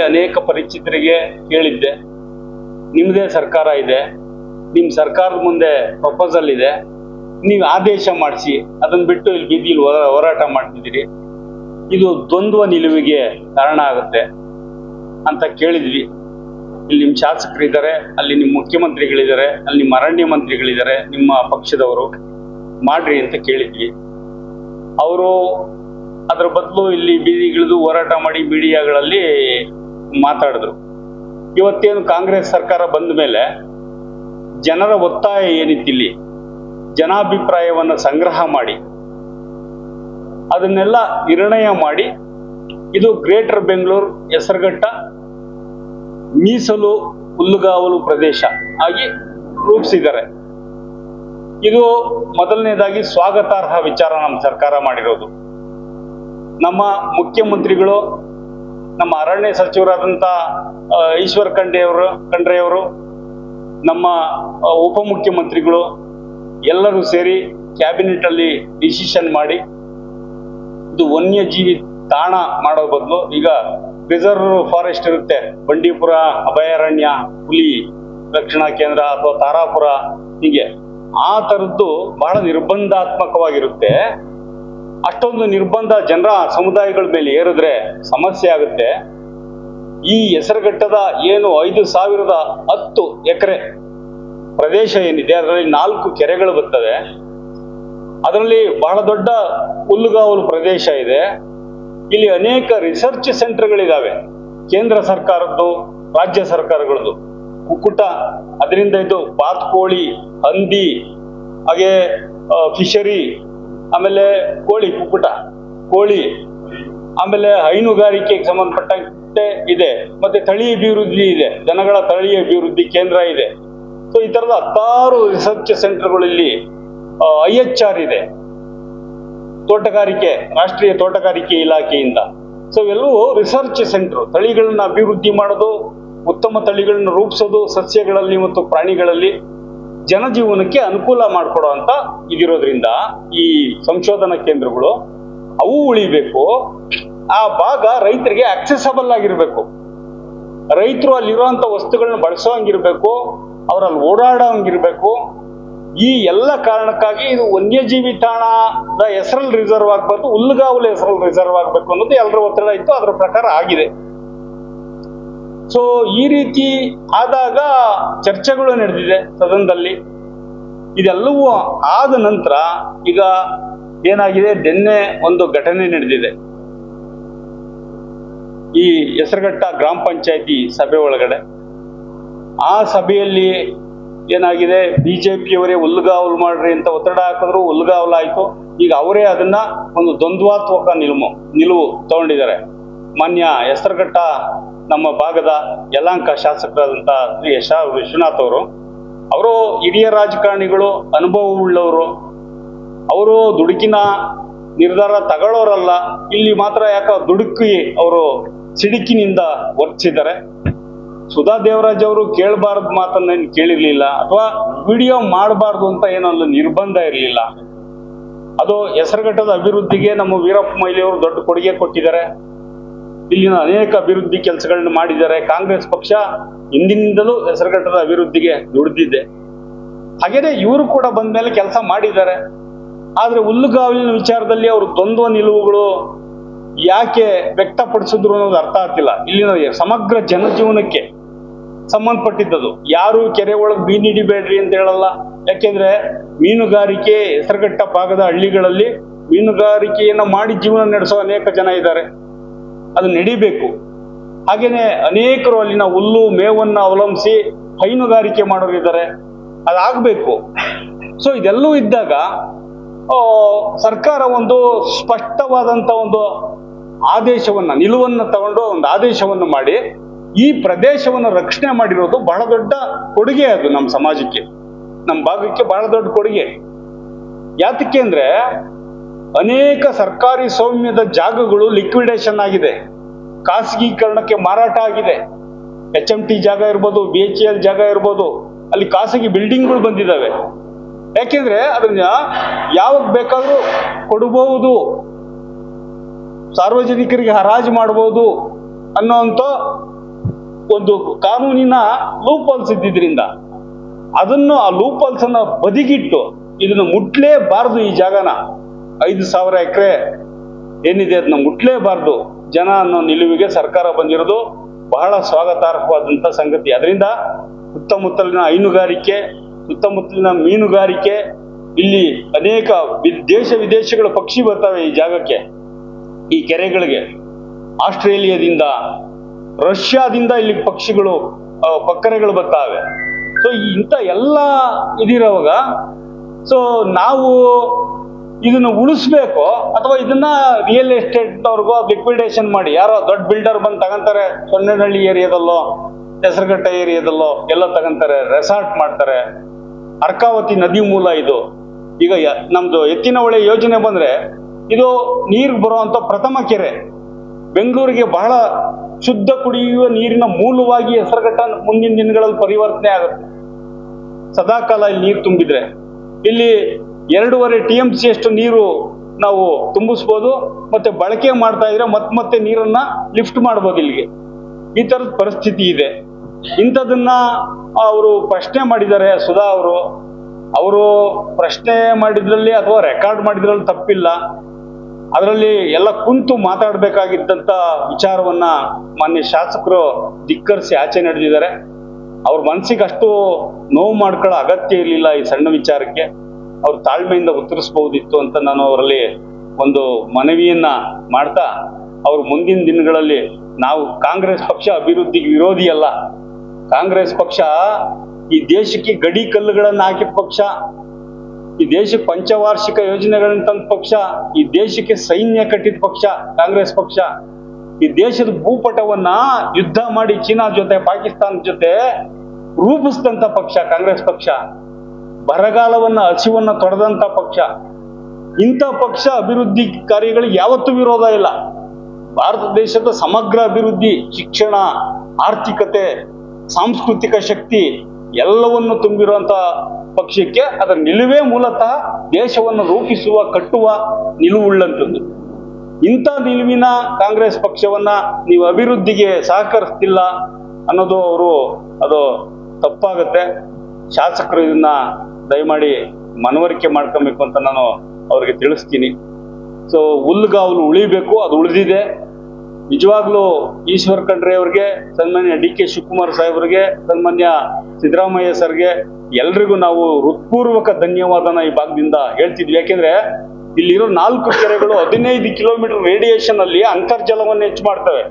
ಅನೇಕ ಪರಿಚಿತರಿಗೆ ಕೇಳಿದ್ದೆ. ನಿಮ್ಮದೇ ಸರ್ಕಾರ ಇದೆ. ನಿಮ್ಮ ಸರ್ಕಾರದ ಮುಂದೆ ಪ್ರಪೋಸಲ್ ಇದೆ. ನೀವು ಆದೇಶ ಮಾಡಿಸಿ ಅದನ್ನ ಬಿಟ್ಟು ಇಲ್ಲಿ ಬೀದಿಲಿ ಹೋರಾ- ಹೋರಾಟ ಮಾಡ್ತಿದ್ದೀರಿ. ಇದು ದ್ವಂದ್ವ ನಿಲುವಿಗೆ ಕಾರಣ ಆಗುತ್ತೆ ಅಂತ ಕೇಳಿದ್ವಿ. ಇಲ್ಲಿ ನಿಮ್ಮ ಶಾಸಕರಿದ್ದಾರೆ, ಅಲ್ಲಿ ನಿಮ್ಮ ಮುಖ್ಯಮಂತ್ರಿಗಳಿದ್ದಾರೆ, ಅಲ್ಲಿ ನಿಮ್ಮ ಅರಣ್ಯ ಮಂತ್ರಿಗಳಿದ್ದಾರೆ, ನಿಮ್ಮ ಪಕ್ಷದವರು ಮಾಡ್ರಿ ಅಂತ ಕೇಳಿದ್ವಿ. ಅವರು ಅದ್ರ ಬದಲು ಇಲ್ಲಿ ಬೀದಿಗಿಳಿದು ಹೋರಾಟ ಮಾಡಿ ಮೀಡಿಯಾಗಳಲ್ಲಿ ಮಾತಾಡಿದ್ರು. ಇವತ್ತೇನು ಕಾಂಗ್ರೆಸ್ ಸರ್ಕಾರ ಬಂದ ಮೇಲೆ ಜನರ ಒತ್ತಾಯ ಏನಿತ್ತಿಲ್ಲಿ? ಜನಾಭಿಪ್ರಾಯವನ್ನು ಸಂಗ್ರಹ ಮಾಡಿ, ಅದನ್ನೆಲ್ಲ ನಿರ್ಣಯ ಮಾಡಿ, ಇದು ಗ್ರೇಟರ್ ಬೆಂಗಳೂರು, ಹೆಸರುಘಟ್ಟ, ಮೀಸಲು, ಹುಲ್ಲುಗಾವಲು ಪ್ರದೇಶ ಆಗಿ ರೂಪಿಸಿದ್ದಾರೆ. ಇದು ಮೊದಲನೇದಾಗಿ ಸ್ವಾಗತಾರ್ಹ ವಿಚಾರ ನಮ್ಮ ಸರ್ಕಾರ ಮಾಡಿರೋದು. ನಮ್ಮ ಮುಖ್ಯಮಂತ್ರಿಗಳು ನಮ್ಮ ಅರಣ್ಯ ಸಚಿವರಾದಂಥ ಈಶ್ವರ್ ಖಂಡೆಯವರು ಅವರು, ಖಂಡ್ರೆ ಅವರು, ನಮ್ಮ ಉಪಮುಖ್ಯಮಂತ್ರಿಗಳು ಎಲ್ಲರೂ ಸೇರಿ ಕ್ಯಾಬಿನೆಟ್ ಅಲ್ಲಿ ಡಿಸಿಷನ್ ಮಾಡಿ ಇದು ವನ್ಯಜೀವಿ ತಾಣ ಮಾಡೋ ಬದಲು ಈಗ ರಿಸರ್ವ್ ಫಾರೆಸ್ಟ್ ಇರುತ್ತೆ. ಬಂಡೀಪುರ, ಅಭಯಾರಣ್ಯ, ಹುಲಿ ರಕ್ಷಣಾ ಕೇಂದ್ರ ಅಥವಾ ತಾರಾಪುರ ಹೀಗೆ. ಆ ಥರದ್ದು ಬಹಳ ನಿರ್ಬಂಧಾತ್ಮಕವಾಗಿರುತ್ತೆ. ಅಷ್ಟೊಂದು ನಿರ್ಬಂಧ ಜನರ ಸಮುದಾಯಗಳ ಮೇಲೆ ಏರಿದ್ರೆ ಸಮಸ್ಯೆ ಆಗುತ್ತೆ. ಈ ಹೆಸರುಘಟ್ಟದ ಏನು ಐದು ಸಾವಿರದ ಹತ್ತು ಎಕರೆ ಪ್ರದೇಶ ಏನಿದೆ, ಅದರಲ್ಲಿ ನಾಲ್ಕು ಕೆರೆಗಳು ಬರ್ತವೆ. ಅದರಲ್ಲಿ ಬಹಳ ದೊಡ್ಡ ಹುಲ್ಲುಗಾವಲು ಪ್ರದೇಶ ಇದೆ. ಇಲ್ಲಿ ಅನೇಕ ರಿಸರ್ಚ್ ಸೆಂಟರ್ಗಳಿದ್ದಾವೆ ಕೇಂದ್ರ ಸರ್ಕಾರದ್ದು, ರಾಜ್ಯ ಸರ್ಕಾರಗಳದ್ದು. ಕುಕ್ಕುಟ, ಅದರಿಂದ ಇದು ಬಾತುಕೋಳಿ, ಹಂದಿ, ಹಾಗೆ ಫಿಶರಿ ಆಮೇಲೆ ಕೋಳಿ ಕುಕ್ಕುಟ ಕೋಳಿ, ಆಮೇಲೆ ಹೈನುಗಾರಿಕೆಗೆ ಸಂಬಂಧಪಟ್ಟಂತೆ ಇದೆ. ಮತ್ತೆ ತಳಿ ಅಭಿವೃದ್ಧಿ ಇದೆ. ಜನಗಳ ತಳಿ ಅಭಿವೃದ್ಧಿ ಕೇಂದ್ರ ಇದೆ. ಸೊ ಈ ತರದ ಹತ್ತಾರು ರಿಸರ್ಚ್ ಸೆಂಟರ್ಗಳಲ್ಲಿ ಐ ಎಚ್ ಆರ್ ಇದೆ. ತೋಟಗಾರಿಕೆ, ರಾಷ್ಟ್ರೀಯ ತೋಟಗಾರಿಕೆ ಇಲಾಖೆಯಿಂದ. ಸೊ ಇವೆಲ್ಲವೂ ರಿಸರ್ಚ್ ಸೆಂಟರ್ ತಳಿಗಳನ್ನ ಅಭಿವೃದ್ಧಿ ಮಾಡೋದು, ಉತ್ತಮ ತಳಿಗಳನ್ನ ರೂಪಿಸೋದು, ಸಸ್ಯಗಳಲ್ಲಿ ಮತ್ತು ಪ್ರಾಣಿಗಳಲ್ಲಿ. ಜನಜೀವನಕ್ಕೆ ಅನುಕೂಲ ಮಾಡಿಕೊಡೋ ಅಂತ ಇದಿರೋದ್ರಿಂದ ಈ ಸಂಶೋಧನಾ ಕೇಂದ್ರಗಳು ಅವು ಉಳಿಬೇಕು. ಆ ಭಾಗ ರೈತರಿಗೆ ಆಕ್ಸೆಸಬಲ್ ಆಗಿರ್ಬೇಕು. ರೈತರು ಅಲ್ಲಿರುವಂತ ವಸ್ತುಗಳನ್ನ ಬಳಸೋಂಗಿರ್ಬೇಕು, ಅವ್ರಲ್ಲಿ ಓಡಾಡೋಂಗಿರ್ಬೇಕು. ಈ ಎಲ್ಲ ಕಾರಣಕ್ಕಾಗಿ ಇದು ವನ್ಯಜೀವಿ ತಾಣದ ಹೆಸರಲ್ಲಿ ರಿಸರ್ವ್ ಆಗ್ಬಾರ್ದು ಹುಲ್ಲುಗಾವಲು ಹೆಸರಲ್ಲಿ ರಿಸರ್ವ್ ಆಗ್ಬೇಕು ಅನ್ನೋದು ಎಲ್ಲರ ಒತ್ತಡ ಇತ್ತು, ಅದರ ಪ್ರಕಾರ ಆಗಿದೆ. ಸೊ ಈ ರೀತಿ ಆದಾಗ ಚರ್ಚೆಗಳು ನಡೆದಿದೆ ಸದನದಲ್ಲಿ. ಇದೆಲ್ಲವೂ ಆದ ನಂತರ ಈಗ ಏನಾಗಿದೆ? ದೆನ್ನೆ ಒಂದು ಘಟನೆ ನಡೆದಿದೆ. ಈ ಹೆಸರುಘಟ್ಟ ಗ್ರಾಮ ಪಂಚಾಯತಿ ಸಭೆ ಒಳಗಡೆ. ಆ ಸಭೆಯಲ್ಲಿ ಏನಾಗಿದೆ? ಬಿಜೆಪಿಯವರೇ ಹುಲ್ಲುಗಾವಲು ಮಾಡ್ರಿ ಅಂತ ಒತ್ತಡ ಹಾಕಿದ್ರು ಹುಲ್ಲುಗಾವಲಾಯ್ತು ಈಗ ಅವರೇ ಅದನ್ನ ಒಂದು ದ್ವಂದ್ವಾತ್ಮಕ ನಿಲುವು ನಿಲುವು ತಗೊಂಡಿದ್ದಾರೆ. ಮಾನ್ಯ ಹೆಸರುಘಟ್ಟ ನಮ್ಮ ಭಾಗದ ಯಲಾಂಕ ಶಾಸಕರಾದಂಥ ಶ್ರೀ ಯಶ ವಿಶ್ವನಾಥ್ ಅವರು ಅವರು ಹಿರಿಯ ರಾಜಕಾರಣಿಗಳು, ಅನುಭವವುಳ್ಳವರು. ಅವರು ದುಡುಕಿನ ನಿರ್ಧಾರ ತಗೊಳ್ಳೋರಲ್ಲ, ಇಲ್ಲಿ ಮಾತ್ರ ಯಾಕ ದುಡುಕಿ ಅವರು ಸಿಡುಕಿನಿಂದ ವರ್ತಿಸಿದ್ದಾರೆ ಸುಧಾ ದೇವರಾಜ್ ಅವರು ಕೇಳಬಾರ್ದು ಮಾತನ್ನೇನು ಕೇಳಿರ್ಲಿಲ್ಲ, ಅಥವಾ ವಿಡಿಯೋ ಮಾಡಬಾರ್ದು ಅಂತ ಏನೋ ನಿರ್ಬಂಧ ಇರಲಿಲ್ಲ. ಅದು ಹೆಸರುಘಟ್ಟದ ಅಭಿವೃದ್ಧಿಗೆ ನಮ್ಮ ವೀರಪ್ಪ ಮೊಯ್ಲಿ ಅವರು ದೊಡ್ಡ ಕೊಡುಗೆ ಕೊಟ್ಟಿದ್ದಾರೆ. ಇಲ್ಲಿನ ಅನೇಕ ಅಭಿವೃದ್ಧಿ ಕೆಲಸಗಳನ್ನು ಮಾಡಿದ್ದಾರೆ. ಕಾಂಗ್ರೆಸ್ ಪಕ್ಷ ಹಿಂದಿನಿಂದಲೂ ಹೆಸರುಘಟ್ಟದ ಅಭಿವೃದ್ಧಿಗೆ ದುಡಿದಿದೆ. ಹಾಗೇನೆ ಇವರು ಕೂಡ ಬಂದ ಮೇಲೆ ಕೆಲಸ ಮಾಡಿದ್ದಾರೆ. ಆದ್ರೆ ಹುಲ್ಲುಗಾವಲಿನ ವಿಚಾರದಲ್ಲಿ ಅವರು ದ್ವಂದ್ವ ನಿಲುವುಗಳು ಯಾಕೆ ವ್ಯಕ್ತಪಡಿಸಿದ್ರು ಅನ್ನೋದು ಅರ್ಥ ಆಗ್ತಿಲ್ಲ. ಇಲ್ಲಿನ ಸಮಗ್ರ ಜನಜೀವನಕ್ಕೆ ಸಂಬಂಧಪಟ್ಟಿದ್ದದು. ಯಾರು ಕೆರೆ ಒಳಗೆ ಮೀನು ಹಿಡಿಬೇಡ್ರಿ ಅಂತ ಹೇಳಲ್ಲ. ಯಾಕೆಂದ್ರೆ ಮೀನುಗಾರಿಕೆ ಹೆಸರುಘಟ್ಟ ಭಾಗದ ಹಳ್ಳಿಗಳಲ್ಲಿ ಮೀನುಗಾರಿಕೆಯನ್ನು ಮಾಡಿ ಜೀವನ ನಡೆಸೋ ಅನೇಕ ಜನ ಇದ್ದಾರೆ. ಅದು ನಡಿಬೇಕು. ಹಾಗೇನೆ ಅನೇಕರು ಅಲ್ಲಿನ ಹುಲ್ಲು, ಮೇವನ್ನ ಅವಲಂಬಿಸಿ ಹೈನುಗಾರಿಕೆ ಮಾಡೋರು ಇದ್ದಾರೆ. ಅದಾಗಬೇಕು. ಸೊ ಇದೆಲ್ಲೂ ಇದ್ದಾಗ ಸರ್ಕಾರ ಒಂದು ಸ್ಪಷ್ಟವಾದಂತ ಒಂದು ಆದೇಶವನ್ನ, ನಿಲುವನ್ನ ತಗೊಂಡು ಒಂದು ಆದೇಶವನ್ನು ಮಾಡಿ, ಈ ಪ್ರದೇಶವನ್ನು ರಕ್ಷಣೆ ಮಾಡಿರೋದು ಬಹಳ ದೊಡ್ಡ ಕೊಡುಗೆ ಅದು ನಮ್ಮ ಸಮಾಜಕ್ಕೆ. ನಮ್ಮ ಭಾಗಕ್ಕೆ ಬಹಳ ದೊಡ್ಡ ಕೊಡುಗೆ. ಯಾತಕ್ಕೆ ಅಂದ್ರೆ ಅನೇಕ ಸರ್ಕಾರಿ ಸೌಮ್ಯದ ಜಾಗಗಳು ಲಿಕ್ವಿಡೇಷನ್ ಆಗಿದೆ. ಖಾಸಗೀಕರಣಕ್ಕೆ ಮಾರಾಟ ಆಗಿದೆ. ಎಚ್ ಎಂ ಟಿ ಜಾಗ ಇರ್ಬೋದು ಬಿ ಎಚ್ ಎಲ್ ಜಾಗ ಇರ್ಬೋದು, ಅಲ್ಲಿ ಖಾಸಗಿ ಬಿಲ್ಡಿಂಗ್ಗಳು ಬಂದಿದ್ದಾವೆ. ಯಾಕೆಂದ್ರೆ ಅದನ್ನ ಯಾವಾಗ ಬೇಕಾದ್ರೂ ಕೊಡಬಹುದು, ಸಾರ್ವಜನಿಕರಿಗೆ ಹರಾಜು ಮಾಡಬಹುದು ಅನ್ನೋಂಥ ಒಂದು ಕಾನೂನಿನ ಲೂಪ್ ಹೋಲ್ಸ್ ಇದ್ದಿದ್ರಿಂದ ಅದನ್ನು ಆ ಲೂಪ್ ಹೋಲ್ಸ್ ಅನ್ನ ಬದಿಗಿಟ್ಟು ಇದನ್ನು ಮುಟ್ಲೇಬಾರದು ಈ ಜಾಗನ. ಐದು ಸಾವಿರ ಎಕರೆ ಏನಿದೆ ಅದನ್ನ ಮುಟ್ಲೇಬಾರದು ಜನ ಅನ್ನೋ ನಿಲುವಿಗೆ ಸರ್ಕಾರ ಬಂದಿರೋದು ಬಹಳ ಸ್ವಾಗತಾರ್ಹವಾದಂಥ ಸಂಗತಿ. ಅದರಿಂದ ಸುತ್ತಮುತ್ತಲಿನ ಹೈನುಗಾರಿಕೆ, ಸುತ್ತಮುತ್ತಲಿನ ಮೀನುಗಾರಿಕೆ, ಇಲ್ಲಿ ಅನೇಕ ದೇಶ ವಿದೇಶಗಳ ಪಕ್ಷಿ ಬರ್ತವೆ ಈ ಜಾಗಕ್ಕೆ. ಈ ಕೆರೆಗಳಿಗೆ ಆಸ್ಟ್ರೇಲಿಯಾದಿಂದ, ರಷ್ಯಾದಿಂದ ಇಲ್ಲಿ ಪಕ್ಷಿಗಳು ಪಕ್ಕರೆಗಳು ಬರ್ತಾವೆ. ಸೊ ಇಂಥ ಎಲ್ಲ ಇದಿರೋವಾಗ ಸೊ ನಾವು ಇದನ್ನು ಉಳಿಸ್ಬೇಕು ಅಥವಾ ಇದನ್ನ ರಿಯಲ್ ಎಸ್ಟೇಟ್ ಅವ್ರಿಗೂ ಲಿಕ್ವಿಡೇಷನ್ ಮಾಡಿ, ಯಾರೋ ದೊಡ್ಡ ಬಿಲ್ಡರ್ ಬಂದು ತಗೊಂತಾರೆ ಸೊನ್ನೆನಹಳ್ಳಿ ಏರಿಯಾದಲ್ಲೋ ಹೆಸರುಘಟ್ಟ ಏರಿಯಾದಲ್ಲೋ, ಎಲ್ಲ ತಗೊಂತಾರೆ ರೆಸಾರ್ಟ್ ಮಾಡ್ತಾರೆ. ಅರ್ಕಾವತಿ ನದಿ ಮೂಲ ಇದು. ಈಗ ನಮ್ದು ಎತ್ತಿನ ಹೊಳೆ ಯೋಜನೆ ಬಂದ್ರೆ, ಇದು ನೀರು ಬರುವಂತ ಪ್ರಥಮ ಕೆರೆ. ಬೆಂಗಳೂರಿಗೆ ಬಹಳ ಶುದ್ಧ ಕುಡಿಯುವ ನೀರಿನ ಮೂಲವಾಗಿ ಹೆಸರುಘಟ್ಟ ಮುಂದಿನ ದಿನಗಳಲ್ಲಿ ಪರಿವರ್ತನೆ ಆಗುತ್ತೆ. ಸದಾಕಾಲ ಇಲ್ಲಿ ನೀರು ತುಂಬಿದ್ರೆ. ಇಲ್ಲಿ ಎರಡೂವರೆ ಟಿ ಎಂ ಸಿ ಅಷ್ಟು ನೀರು ನಾವು ತುಂಬಿಸ್ಬೋದು, ಮತ್ತೆ ಬಳಕೆ ಮಾಡ್ತಾ ಇದ್ರೆ ಮತ್ತೆ ಮತ್ತೆ ನೀರನ್ನ ಲಿಫ್ಟ್ ಮಾಡ್ಬೋದು ಇಲ್ಲಿಗೆ. ಈ ತರದ ಪರಿಸ್ಥಿತಿ ಇದೆ. ಇಂಥದನ್ನ ಅವರು ಪ್ರಶ್ನೆ ಮಾಡಿದ್ದಾರೆ, ಸುಧಾ ಅವರು. ಅವರು ಪ್ರಶ್ನೆ ಮಾಡಿದ್ರಲ್ಲಿ ಅಥವಾ ರೆಕಾರ್ಡ್ ಮಾಡಿದ್ರಲ್ಲಿ ತಪ್ಪಿಲ್ಲ. ಅದರಲ್ಲಿ ಎಲ್ಲ ಕುಂತು ಮಾತಾಡಬೇಕಾಗಿದ್ದಂಥ ವಿಚಾರವನ್ನ ಮಾನ್ಯ ಶಾಸಕರು ಧಿಕ್ಕರಿಸಿ ಆಚೆ ನಡೆದಿದ್ದಾರೆ. ಅವ್ರ ಮನಸ್ಸಿಗೆ ಅಷ್ಟು ನೋವು ಮಾಡ್ಕೊಳ್ಳೋ ಅಗತ್ಯ ಇರಲಿಲ್ಲ ಈ ಸಣ್ಣ ವಿಚಾರಕ್ಕೆ. ಅವ್ರು ತಾಳ್ಮೆಯಿಂದ ಉತ್ತರಿಸಬಹುದಿತ್ತು ಅಂತ ನಾನು ಅವರಲ್ಲಿ ಒಂದು ಮನವಿಯನ್ನ ಮಾಡ್ತಾ, ಅವ್ರ ಮುಂದಿನ ದಿನಗಳಲ್ಲಿ ನಾವು ಕಾಂಗ್ರೆಸ್ ಪಕ್ಷ ಅಭಿವೃದ್ಧಿಗೆ ವಿರೋಧಿ ಅಲ್ಲ. ಕಾಂಗ್ರೆಸ್ ಪಕ್ಷ ಈ ದೇಶಕ್ಕೆ ಗಡಿ ಕಲ್ಲುಗಳನ್ನ ಹಾಕಿದ ಪಕ್ಷ, ಈ ದೇಶಕ್ಕೆ ಪಂಚವಾರ್ಷಿಕ ಯೋಜನೆಗಳನ್ನು ತಂದ ಪಕ್ಷ, ಈ ದೇಶಕ್ಕೆ ಸೈನ್ಯ ಕಟ್ಟಿದ ಪಕ್ಷ, ಕಾಂಗ್ರೆಸ್ ಪಕ್ಷ, ಈ ದೇಶದ ಭೂಪಟವನ್ನ ಯುದ್ಧ ಮಾಡಿ ಚೀನಾ ಜೊತೆ ಪಾಕಿಸ್ತಾನ ಜೊತೆ ರೂಪಿಸಿದಂತ ಪಕ್ಷ ಕಾಂಗ್ರೆಸ್ ಪಕ್ಷ. ಬರಗಾಲವನ್ನ ಹಸಿವನ್ನ ತೊಡೆದಂತ ಪಕ್ಷ. ಇಂಥ ಪಕ್ಷ ಅಭಿವೃದ್ಧಿ ಕಾರ್ಯಗಳಿಗೆ ಯಾವತ್ತೂ ವಿರೋಧ ಇಲ್ಲ. ಭಾರತ ದೇಶದ ಸಮಗ್ರ ಅಭಿವೃದ್ಧಿ, ಶಿಕ್ಷಣ, ಆರ್ಥಿಕತೆ, ಸಾಂಸ್ಕೃತಿಕ ಶಕ್ತಿ ಎಲ್ಲವನ್ನು ತುಂಬಿರುವಂತ ಪಕ್ಷಕ್ಕೆ ಅದರ ನಿಲುವೇ ಮೂಲತಃ ದೇಶವನ್ನು ರೂಪಿಸುವ, ಕಟ್ಟುವ ನಿಲುವುಳ್ಳಂಥದ್ದು ಇಂಥ ನಿಲುವಿನ ಕಾಂಗ್ರೆಸ್ ಪಕ್ಷವನ್ನ ನೀವು ಅಭಿವೃದ್ಧಿಗೆ ಸಹಕರಿಸ್ತಿಲ್ಲ ಅನ್ನೋದು ಅವರು ಅದು ತಪ್ಪಾಗುತ್ತೆ. ಶಾಸಕರು ಇದನ್ನ ದಯಮಾಡಿ ಮನವರಿಕೆ ಮಾಡ್ಕೊಬೇಕು ಅಂತ ನಾನು ಅವ್ರಿಗೆ ತಿಳಿಸ್ತೀನಿ. ಸೊ ಹುಲ್ಗಾವಲು ಉಳಿಬೇಕು, ಅದು ಉಳಿದಿದೆ. ನಿಜವಾಗ್ಲೂ ಈಶ್ವರ್ ಖಂಡ್ರೆ ಅವ್ರಿಗೆ, ಸನ್ಮಾನ್ಯ ಡಿ ಕೆ ಶಿವಕುಮಾರ್ ಸಾಹೇಬ್ರಿಗೆ ಸನ್ಮಾನ್ಯ ಸಿದ್ದರಾಮಯ್ಯ ಸರ್ಗೆ ಎಲ್ರಿಗೂ ನಾವು ಹೃತ್ಪೂರ್ವಕ ಧನ್ಯವಾದನ ಈ ಭಾಗದಿಂದ ಹೇಳ್ತಿದ್ವಿ. ಯಾಕೆಂದ್ರೆ ಇಲ್ಲಿರೋ ನಾಲ್ಕು ಕೆರೆಗಳು ಹದಿನೈದು ಕಿಲೋಮೀಟರ್ ರೇಡಿಯೇಷನ್ ಅಲ್ಲಿ ಅಂತರ್ಜಲವನ್ನು ಹೆಚ್ಚು ಮಾಡ್ತವೆ.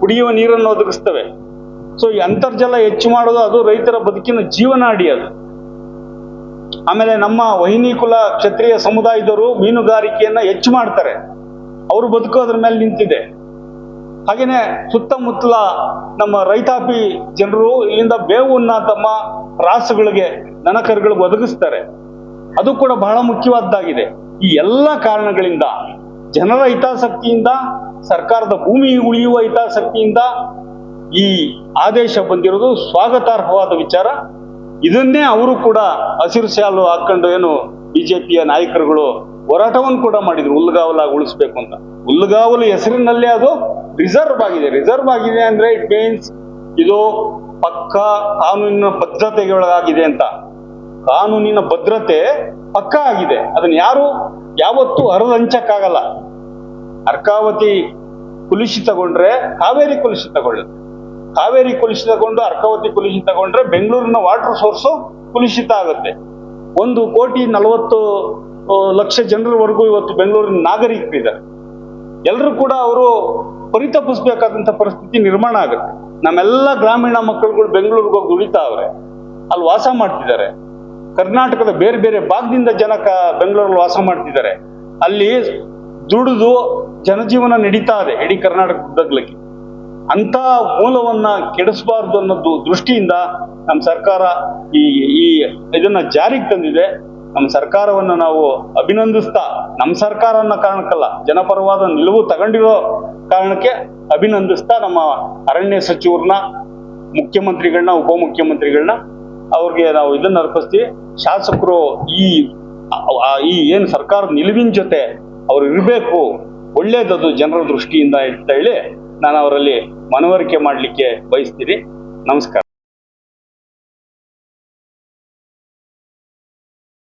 ಕುಡಿಯುವ ನೀರನ್ನು ಒದಗಿಸ್ತವೆ. ಸೊ ಈ ಅಂತರ್ಜಲ ಹೆಚ್ಚು ಮಾಡೋದು ಅದು ರೈತರ ಬದುಕಿನ ಜೀವನಾಡಿ ಅದು. ಆಮೇಲೆ ನಮ್ಮ ವಹಿನಿ ಕುಲ ಕ್ಷತ್ರಿಯ ಸಮುದಾಯದವರು ಮೀನುಗಾರಿಕೆಯನ್ನ ಹೆಚ್ಚು ಮಾಡ್ತಾರೆ. ಅವರು ಬದುಕು ಅದ್ರ ಮೇಲೆ ನಿಂತಿದೆ. ಹಾಗೇನೆ ಸುತ್ತಮುತ್ತಲ ನಮ್ಮ ರೈತಾಪಿ ಜನರು ಇಲ್ಲಿಂದ ಬೇವನ್ನ ತಮ್ಮ ರಾಸುಗಳಿಗೆ ನನಕರುಗಳು ಒದಗಿಸ್ತಾರೆ. ಅದು ಕೂಡ ಬಹಳ ಮುಖ್ಯವಾದ್ದಾಗಿದೆ ಈ ಎಲ್ಲ ಕಾರಣಗಳಿಂದ ಜನರ ಹಿತಾಸಕ್ತಿಯಿಂದ, ಸರ್ಕಾರದ ಭೂಮಿ ಉಳಿಯುವ ಹಿತಾಸಕ್ತಿಯಿಂದ ಈ ಆದೇಶ ಬಂದಿರೋದು ಸ್ವಾಗತಾರ್ಹವಾದ ವಿಚಾರ. ಇದನ್ನೇ ಅವರು ಕೂಡ ಹಸಿರು ಶಾಲು ಹಾಕೊಂಡು ಏನು ಬಿಜೆಪಿಯ ನಾಯಕರುಗಳು ಹೋರಾಟವನ್ನು ಕೂಡ ಮಾಡಿದ್ರು. ಹುಲ್ಲುಗಾವಲಾಗಿ ಉಳಿಸ್ಬೇಕು ಅಂತ. ಹುಲ್ಲುಗಾವಲು ಹೆಸರಿನಲ್ಲೇ ಅದು ರಿಸರ್ವ್ ಆಗಿದೆ. ರಿಸರ್ವ್ ಆಗಿದೆ ಅಂದ್ರೆ ಇಟ್ ಮೀನ್ಸ್ ಇದು ಪಕ್ಕ ಕಾನೂನಿನ ಭದ್ರತೆಗೆ ಒಳಗಾಗಿದೆ ಅಂತ. ಕಾನೂನಿನ ಭದ್ರತೆ ಪಕ್ಕ ಆಗಿದೆ. ಅದನ್ನ ಯಾರು ಯಾವತ್ತೂ ಹರಿದಂಚಕ್ಕಾಗಲ್ಲ ಅರ್ಕಾವತಿ ಕುಲುಷಿತಗೊಂಡ್ರೆ ಕಾವೇರಿ ಕುಲುಷಿತಗೊಳ್ಳುತ್ತೆ ಕಾವೇರಿ ಕುಲುಷಿತಗೊಂಡು ಅರ್ಕಾವತಿ ಕುಲುಷಿತಗೊಂಡ್ರೆ ಬೆಂಗಳೂರಿನ ವಾಟರ್ ಸೋರ್ಸು ಕುಲುಷಿತ ಆಗುತ್ತೆ. ಒಂದು ಕೋಟಿ ನಲವತ್ತು ಲಕ್ಷ ಜನರವರೆಗೂ ಇವತ್ತು ಬೆಂಗಳೂರಿನ ನಾಗರಿಕರಿದ್ದಾರೆ ಎಲ್ಲರೂ ಕೂಡ ಅವರು ಪರಿತಪಿಸ್ಬೇಕಾದಂತ ಪರಿಸ್ಥಿತಿ ನಿರ್ಮಾಣ ಆಗುತ್ತೆ. ನಮ್ಮೆಲ್ಲ ಗ್ರಾಮೀಣ ಮಕ್ಕಳುಗಳು ಬೆಂಗಳೂರಿಗೆ ಹೋಗಿ ದುಡಿತಾವ್ರೆ ಅಲ್ಲಿ ವಾಸ ಮಾಡ್ತಿದ್ದಾರೆ. ಕರ್ನಾಟಕದ ಬೇರೆ ಬೇರೆ ಭಾಗದಿಂದ ಜನ ಕ, ಬೆಂಗಳೂರಲ್ಲಿ ವಾಸ ಮಾಡ್ತಿದ್ದಾರೆ. ಅಲ್ಲಿ ದುಡಿದು ಜನಜೀವನ ನಡೀತಾ ಇದೆ, ಇಡೀ ಕರ್ನಾಟಕದಾಗ್ಲಿಕ್ಕೆ ಅಂತ ಮೂಲವನ್ನ ಕೆಡಿಸಬಾರ್ದು ಅನ್ನೋದು ದೃಷ್ಟಿಯಿಂದ ನಮ್ಮ ಸರ್ಕಾರ ಈ ಈ ಇದನ್ನ ಜಾರಿಗೆ ತಂದಿದೆ. ನಮ್ಮ ಸರ್ಕಾರವನ್ನು ನಾವು ಅಭಿನಂದಿಸ್ತಾ, ನಮ್ಮ ಸರ್ಕಾರ ಅನ್ನೋ ಕಾರಣಕ್ಕಲ್ಲ, ಜನಪರವಾದ ನಿಲುವು ತಗೊಂಡಿರೋ ಕಾರಣಕ್ಕೆ ಅಭಿನಂದಿಸ್ತಾ ನಮ್ಮ ಅರಣ್ಯ ಸಚಿವರನ್ನ, ಮುಖ್ಯಮಂತ್ರಿಗಳನ್ನ, ಉಪಮುಖ್ಯಮಂತ್ರಿಗಳನ್ನ ಅವ್ರಿಗೆ ನಾವು ಇದನ್ನ ಅರ್ಪಿಸ್ತೀವಿ. ಶಾಸಕರು ಈ ಈ ಏನು ಸರ್ಕಾರದ ನಿಲುವಿನ ಜೊತೆ ಅವ್ರು ಇರಬೇಕು, ಒಳ್ಳೇದದು ಜನರ ದೃಷ್ಟಿಯಿಂದ ಅಂತ ಹೇಳಿ ನಾನು ಅವರಲ್ಲಿ ಮನವರಿಕೆ ಮಾಡಲಿಕ್ಕೆ ಬಯಸ್ತೀನಿ. ನಮಸ್ಕಾರ.